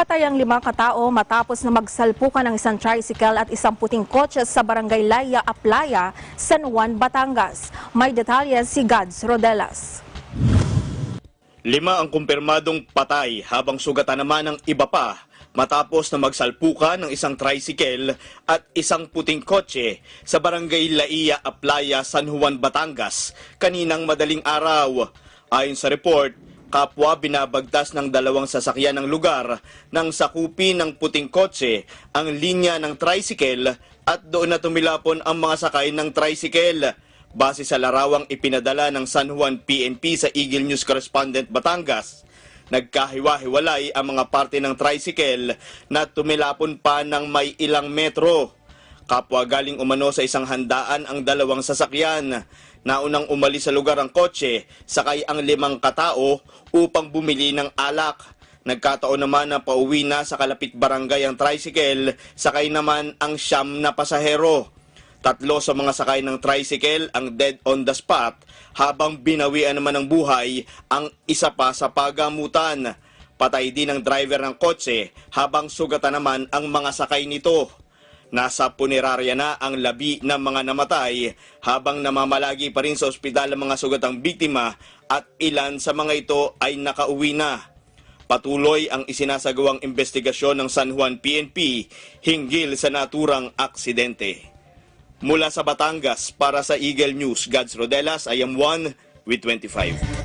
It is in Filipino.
Patay ang limang katao matapos na magsalpukan ng isang tricycle at isang puting kotse sa barangay Laya Aplaya, San Juan, Batangas. May detalye si Gads Rodelas. Lima ang kumpirmadong patay habang sugatan naman ng iba pa matapos na magsalpukan ng isang tricycle at isang puting kotse sa barangay Laia Aplaya, San Juan, Batangas kaninang madaling araw. Ayon sa report, kapwa binabagtas ng dalawang sasakyan ng lugar nang sakupi ng puting kotse ang linya ng tricycle at doon na tumilapon ang mga sakay ng tricycle. Base sa larawang ipinadala ng San Juan PNP sa Eagle News Correspondent Batangas, nagkahiwa-hiwalay ang mga parte ng tricycle na tumilapon pa ng may ilang metro. Kapwa galing umano sa isang handaan ang dalawang sasakyan. Naunang umalis sa lugar ang kotse, sakay ang limang katao upang bumili ng alak. Nagkataon naman na pauwi na sa kalapit barangay ang tricycle, sakay naman ang siyam na pasahero. Tatlo sa mga sakay ng tricycle ang dead on the spot habang binawian naman ng buhay ang isa pa sa pagamutan. Patay din ang driver ng kotse habang sugatan naman ang mga sakay nito. Nasa punerarya na ang labi ng mga namatay habang namamalagi pa rin sa ospital ang mga sugatang biktima at ilan sa mga ito ay nakauwi na. Patuloy ang isinasagawang investigasyon ng San Juan PNP hinggil sa naturang aksidente. Mula sa Batangas para sa Eagle News, Gads Rodelas, I am one with 25.